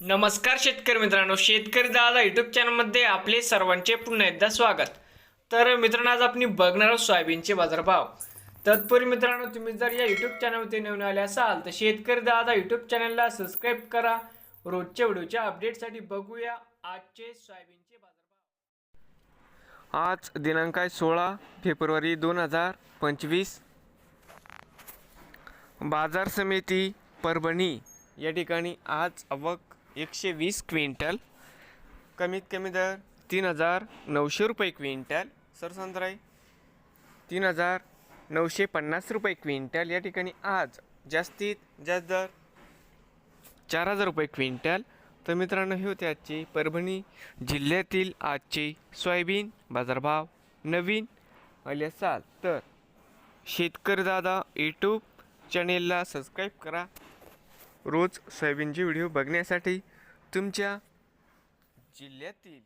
नमस्कार शेतकरी मित्रांनो शेतकरी दादा युट्यूब चॅनलमध्ये आपले सर्वांचे पुन्हा एकदा स्वागत. तर मित्रांनो आज आपण बघणार आहोत सोयाबीनचे बाजारभाव. तत्पूर्वी मित्रांनो तुम्ही जर या यूट्यूब चॅनलवरती नवीन आले असाल तर शेतकरी दादा यूट्यूब चॅनलला सबस्क्राईब करा. रोजच्या व्हिडिओच्या अपडेटसाठी बघूया आजचे सोयाबीनचे बाजारभाव. आज दिनांक आहे सोळा फेब्रुवारी दोन हजार पंचवीस. बाजार समिती परभणी या ठिकाणी आज आवक एकशे वीस क्विंटल कमीत कमी दर तीन हजार नऊशे रुपये क्विंटल. सरसंद्राई तीन हजार नऊशे पन्नास रुपये क्विंटल. या ठिकाणी आज जास्तीत जास्त दर चार हजार रुपये क्विंटल. तर मित्रांनो हे होते आजची परभणी जिल्ह्यातील आजचे सोयाबीन बाजारभाव नवीन आले असाल तर शेतकरी दादा यूट्यूब चॅनेलला सबस्क्राईब करा. रोज सोयाबीनचे व्हिडिओ बघण्यासाठी तुमच्या जिल्ह्यातील